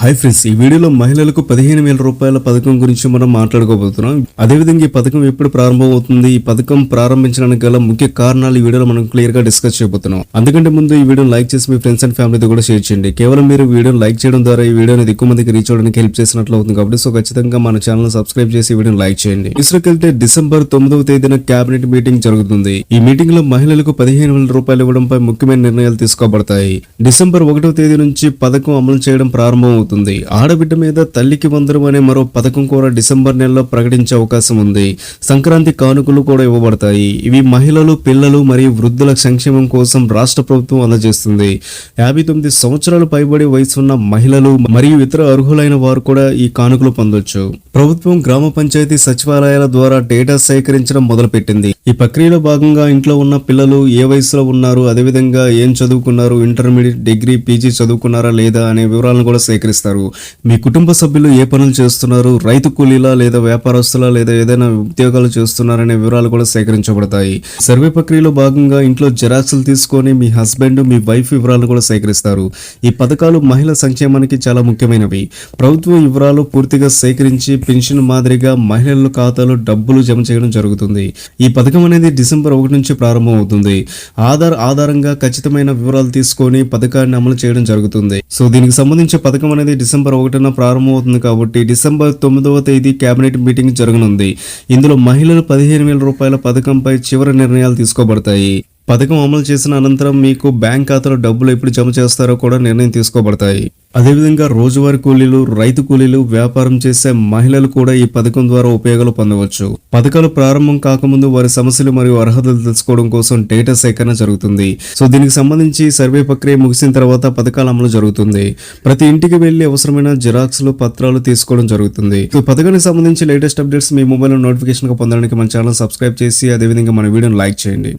Hi friends ఈ వీడియోలో మహిళలకు పదిహేను వేల రూపాయల పథకం గురించి మనం మాట్లాడుకోబోతున్నాం. అదేవిధంగా ఈ పథకం ఎప్పుడు ప్రారంభమవుతుంది? ఈ పథకం ప్రారంభించడానికి గల ముఖ్య కారణాలు ఈ వీడియోలో మనం క్లియర్గా డిస్కస్ చేయబోతున్నాం. అందుకంటే ముందు ఈ వీడియోని లైక్ చేసి మీ ఫ్రెండ్స్ అండ్ ఫ్యామిలీతో కూడా షేర్ చేయండి. కేవలం మీరు వీడియోని లైక్ చేయడం ద్వారా ఈ వీడియోని ఎక్కువ మందికి రీచ్ అవడానికి హెల్ప్ చేసినట్లు అవుతుంది కాబట్టి సో ఖచ్చితంగా మన ఛానల్ సబ్స్క్రైబ్ చేసి ఈ వీడియోని లైక్ చేయండి. ఇసులోకి వెళ్తే డిసెంబర్ తొమ్మిదవ తేదీన కేబినెట్ మీటింగ్ జరుగుతుంది. ఈ మీటింగ్లో మహిళలకు పదిహేను వేల రూపాయలు ఇవ్వడంపై ముఖ్యమైన నిర్ణయాలు తీసుకోబడతాయి. డిసెంబర్ ఒకటవ తేదీ నుంచి పథకం అమలు చేయడం ప్రారంభమవుతుంది. ఆడబిడ్డ మీద తల్లికి వందరం అనే మరో పథకం కూడా డిసెంబర్ నెలలో ప్రకటించే అవకాశం ఉంది. సంక్రాంతి కానుకలు కూడా ఇవ్వబడతాయి. ఇవి మహిళలు పిల్లలు మరియు వృద్ధుల సంక్షేమం కోసం రాష్ట్ర ప్రభుత్వం అందజేస్తుంది. యాభై తొమ్మిది సంవత్సరాలు పైబడి వయసున్న మహిళలు మరియు ఇతర అర్హులైన వారు కూడా ఈ కానుకలు పొందొచ్చు. ప్రభుత్వం గ్రామ పంచాయతీ సచివాలయాల ద్వారా డేటా సేకరించడం మొదలుపెట్టింది. ఈ ప్రక్రియలో భాగంగా ఇంట్లో ఉన్న పిల్లలు ఏ వయసులో ఉన్నారు అదేవిధంగా ఏం చదువుకున్నారు ఇంటర్మీడియట్ డిగ్రీ పీజీ చదువుకున్నారా లేదా అనే వివరాలను కూడా సేకరిస్తారు. మీ కుటుంబ సభ్యులు ఏ పనులు చేస్తున్నారు రైతు కూలీలా లేదా వ్యాపారస్తులా లేదా ఏదైనా ఉద్యోగాలు చేస్తున్నారనే వివరాలు కూడా సేకరించబడతాయి. సర్వే ప్రక్రియలో భాగంగా ఇంట్లో జెరాక్స్లు తీసుకొని మీ హస్బెండ్ మీ వైఫ్ వివరాలు కూడా సేకరిస్తారు. ఈ పథకాలు మహిళ సంక్షేమానికి చాలా ముఖ్యమైనవి. ప్రభుత్వం వివరాలు పూర్తిగా సేకరించి పెన్షన్ మాదిరిగా మహిళల ఖాతాలో డబ్బులు జమ చేయడం జరుగుతుంది. ఈ పథకం అనేది డిసెంబర్ ఒకటి నుంచి ప్రారంభమవుతుంది ఆధార్ ఆధారంగా ఖచ్చితమైన వివరాలు తీసుకొని పథకాన్ని అమలు చేయడం జరుగుతుంది. సో దీనికి సంబంధించి పథకం అనేది డిసెంబర్ ఒకటిన ప్రారంభమవుతుంది కాబట్టి డిసెంబర్ తొమ్మిదవ తేదీ కేబినెట్ మీటింగ్ జరగనుంది. ఇందులో మహిళలు పదిహేను వేల రూపాయల పథకంపై చివరి నిర్ణయాలు తీసుకోబడతాయి. పథకం అమలు చేసిన అనంతరం మీకు బ్యాంక్ ఖాతాలో డబ్బులు ఎప్పుడు జమ చేస్తారో కూడా నిర్ణయం తీసుకోబడతాయి. అదేవిధంగా రోజువారీ కూలీలు రైతు కూలీలు వ్యాపారం చేసే మహిళలు కూడా ఈ పథకం ద్వారా ఉపయోగాలు పొందవచ్చు. పథకాలు ప్రారంభం కాకముందు వారి సమస్యలు మరియు అర్హతలు తెలుసుకోవడం కోసం డేటా సేకరణ జరుగుతుంది. సో దీనికి సంబంధించి సర్వే ప్రక్రియ ముగిసిన తర్వాత పథకాల అమలు జరుగుతుంది. ప్రతి ఇంటికి వెళ్ళి అవసరమైన జిరాక్స్లు పత్రాలు తీసుకోవడం జరుగుతుంది. ఈ పథకానికి సంబంధించి లేటెస్ట్ అప్డేట్స్ మీ మొబైల్ నోటిఫికేషన్గా పొందడానికి మన ఛానల్ సబ్స్క్రైబ్ చేసి అదేవిధంగా మన వీడియోని లైక్ చేయండి.